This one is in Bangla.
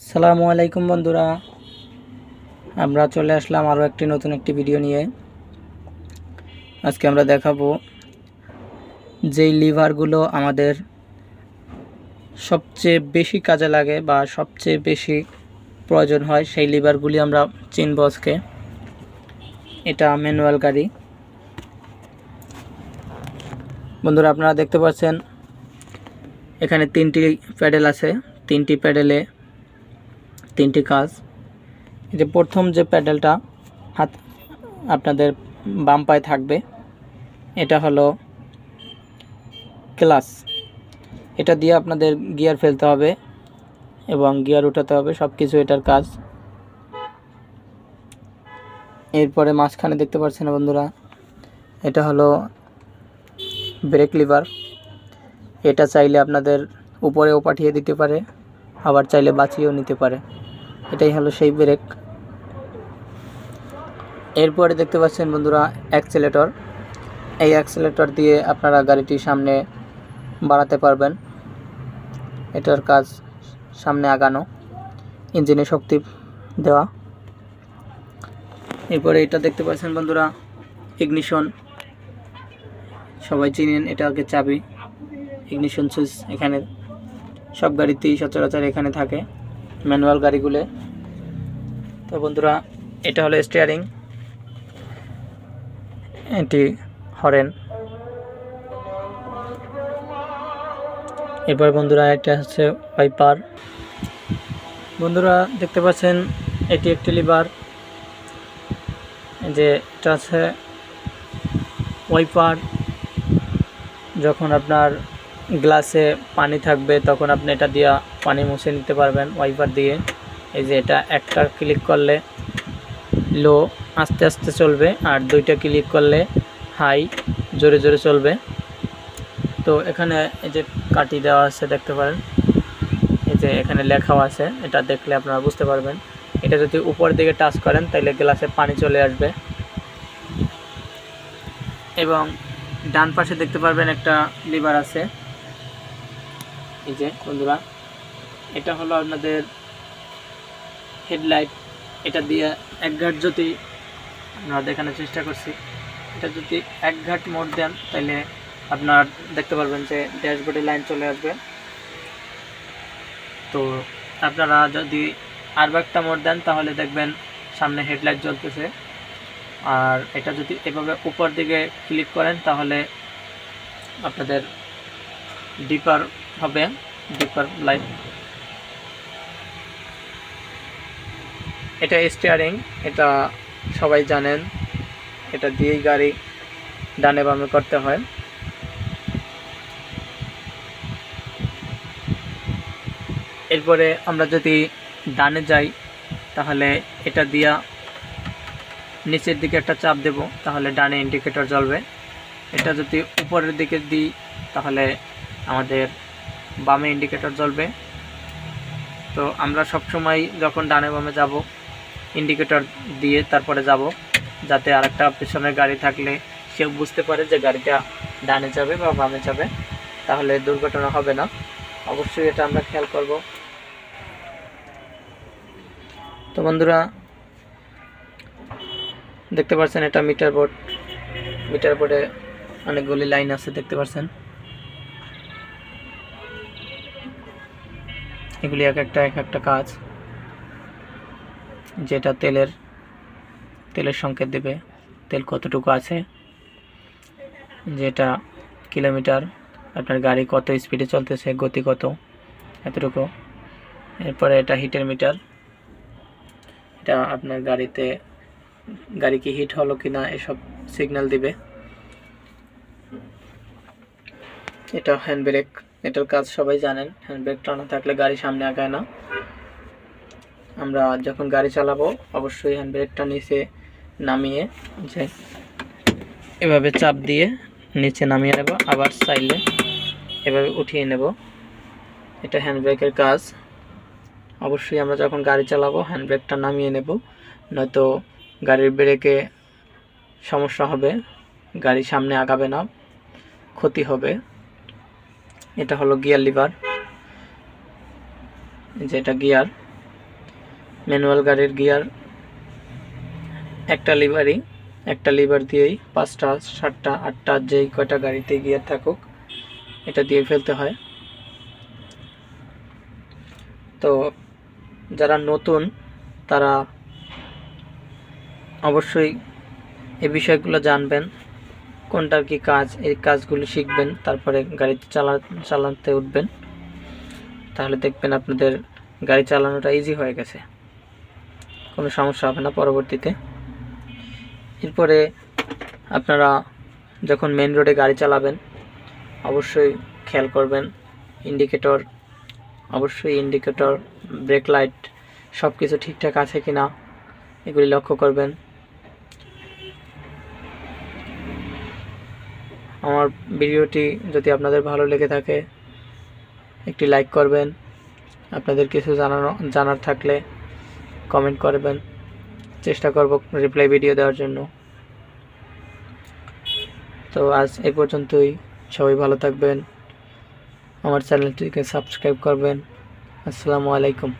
আসসালামু আলাইকুম বন্ধুরা। আমরা চলে আসলাম আরও একটি নতুন একটি ভিডিও নিয়ে। আজকে আমরা দেখাবো যেই লিভারগুলো আমাদের সবচেয়ে বেশি কাজে লাগে বা সবচেয়ে বেশি প্রয়োজন হয়, সেই লিভারগুলি আমরা চিনব আজকে। এটা ম্যানুয়াল গাড়ি। বন্ধুরা, আপনারা দেখতে পাচ্ছেন, এখানে তিনটি প্যাডেল আছে। তিনটি প্যাডেলে তিনটি কাজ। যে প্রথম যে প্যাডেলটা হাত আপনাদের বাম পায়ে থাকবে, এটা হলো ক্লাস এটা দিয়ে আপনাদের গিয়ার ফেলতে হবে এবং গিয়ার উঠাতে হবে সব কিছু এটার কাজ। এরপরে মাঝখানে দেখতে পাচ্ছেন বন্ধুরা, এটা হলো ব্রেক লিভার। এটা চাইলে আপনাদের উপরেও পাঠিয়ে দিতে পারে, আবার চাইলে বাঁচিয়েও নিতে পারে। এটাই হলো সেই ব্রেক। এরপরে দেখতে পাচ্ছেন বন্ধুরা অ্যাক্সেলেটর। এই অ্যাক্সেলেটর দিয়ে আপনারা গাড়িটি সামনে বাড়াতে পারবেন। এটার কাজ সামনে আগানো, ইঞ্জিনে শক্তি দেওয়া। এরপরে এটা দেখতে পাচ্ছেন বন্ধুরা, ইগনিশন। সবাই চিনেন, এটা আগে চাবি। ইগনিশন সুইচ এখানে, সব গাড়িতেই সচরাচর এখানে থাকে। ম্যানুয়াল গাড়িগুলো। তো বন্ধুরা, এটা হলো স্টিয়ারিং এটি হরেন। এরপর বন্ধুরা, এটা হচ্ছে ওয়াইপার। বন্ধুরা, দেখতে পাচ্ছেন, এটি একটি লিভার। যে, এটা আছে ওয়াইপার। যখন আপনার গ্লাসে পানি থাকবে, তখন আপনি এটা দিয়ে পানি মুছে নিতে পারবেন ওয়াইপার দিয়ে। এই যে এটা একটা ক্লিক করলে লো আস্তে আস্তে চলবে, আর দুইটা ক্লিক করলে হাই জোরে জোরে চলবে। তো এখানে এই যে কাটি দেওয়া আছে, দেখতে পারেন। এই যে এখানে লেখাও আছে, এটা দেখলে আপনারা বুঝতে পারবেন। এটা যদি উপর দিকে টাচ করেন তাহলে গ্লাসে পানি চলে আসবে। এবং ডান পাশে দেখতে পারবেন একটা লিভার আছে। এই যে, বন্ধুরা, এটা হলো আপনাদের হেডলাইট এটা দিয়ে এক ঘাট যদি আমরা দেখানোর চেষ্টা করছি, এটা যদি এক ঘাট মোড় দেন তাহলে আপনার দেখতে পারবেন যে ড্যাশবোর্ডে লাইন চলে আসবে। তো আপনারা যদি আর একটা মোড় দেন, তাহলে দেখবেন সামনে হেডলাইট জ্বলতেছে। আর এটা যদি এভাবে উপর দিকে ক্লিক করেন, তাহলে আপনাদের ডিপার হবে ডিপার লাইট এটা স্টিয়ারিং এটা সবাই জানেন, এটা দিয়েই গাড়ি ডানে বামে করতে হয়। এরপরে আমরা যদি ডানে যাই, তাহলে এটা দিয়া নিচের দিকে একটা চাপ দেব, তাহলে ডানে ইন্ডিকেটর জ্বলবে। এটা যদি উপরের দিকে দিই, তাহলে আমাদের বামে ইন্ডিকেটর জ্বলবে। তো আমরা সব সময় যখন ডানে বামে যাব ইন্ডিকেটর দিয়ে তারপরে যাব, যাতে আরেকটা পেছনের গাড়ি থাকলে সেও বুঝতে পারে যে গাড়িটা ডানে যাবে বা বামে যাবে। তাহলে দুর্ঘটনা হবে না। অবশ্যই এটা আমরা খেয়াল করব। তো বন্ধুরা, দেখতে পাচ্ছেন এটা মিটার বোর্ড। মিটার বোর্ডে অনেকগুলি লাইন আছে, দেখতে পাচ্ছেন এগুলি এক একটা এক একটা কাজ যেটা তেলের তেলের সংকেত দেবে, তেল কতটুকু আছে, যেটা কিলোমিটার আপনার গাড়ি কত স্পিডে চলতেছে, গতি কত, এতটুকু। এরপরে এটা হিটের মিটার এটা আপনার গাড়িতে, গাড়ি কি হিট হলো কি না এসব সিগন্যাল দিবে। এটা হ্যান্ড ব্রেক এটার কাজ সবাই জানেন হ্যান্ড ব্রেকটা না থাকলে গাড়ি সামনে আগায় না। আমরা যখন গাড়ি চালাবো, অবশ্যই হ্যান্ড ব্রেকটা নিচে নামিয়ে, যে এভাবে চাপ দিয়ে নিচে নামিয়ে নেব, আবার চাইলে এভাবে উঠিয়ে নেব। এটা হ্যান্ড ব্রেকের কাজ। অবশ্যই আমরা যখন গাড়ি চালাবো হ্যান্ড ব্রেকটা নামিয়ে নেব, নয়তো গাড়ির ব্রেকে সমস্যা হবে, গাড়ি সামনে আগাবে না, ক্ষতি হবে। এটা হলো গিয়ার লিভার। যেটা গিয়ার, ম্যানুয়াল গাড়ির গিয়ার। একটা লিভারই, একটা লিভার দিয়েই পাঁচটা, সাতটা, আটটা যেই কয়টা গাড়িতে গিয়ার থাকুক, এটা দিয়ে ফেলতে হয়। তো যারা নতুন, তারা অবশ্যই এই বিষয়গুলো জানবেন। কোনটার কি কাজ, এই কাজগুলো শিখবেন, তারপরে গাড়ি চালা, চালাতে উঠবেন। তাহলে দেখবেন আপনাদের গাড়ি চালানোটা ইজি হয়ে গেছে। কোনো সমস্যা হবে না পরবর্তীতে। এরপরে আপনারা যখন মেন রোডে গাড়ি চালাবেন, অবশ্যই খেয়াল করবেন ইন্ডিকেটর অবশ্যই ইন্ডিকেটর ব্রেক লাইট সব কিছু ঠিকঠাক আছে কি না এগুলি লক্ষ্য করবেন। আমার ভিডিওটি যদি আপনাদের ভালো লেগে থাকে, একটি লাইক করবেন। আপনাদের কিছু জানানো, জানার থাকলে কমেন্ট করবেন। চেষ্টা করব রিপ্লাই ভিডিও দেওয়ার জন্য। তো আজ এই পর্যন্তই। সবাই ভালো থাকবেন। আমার চ্যানেলটিকে সাবস্ক্রাইব করবেন। আসসালামু আলাইকুম।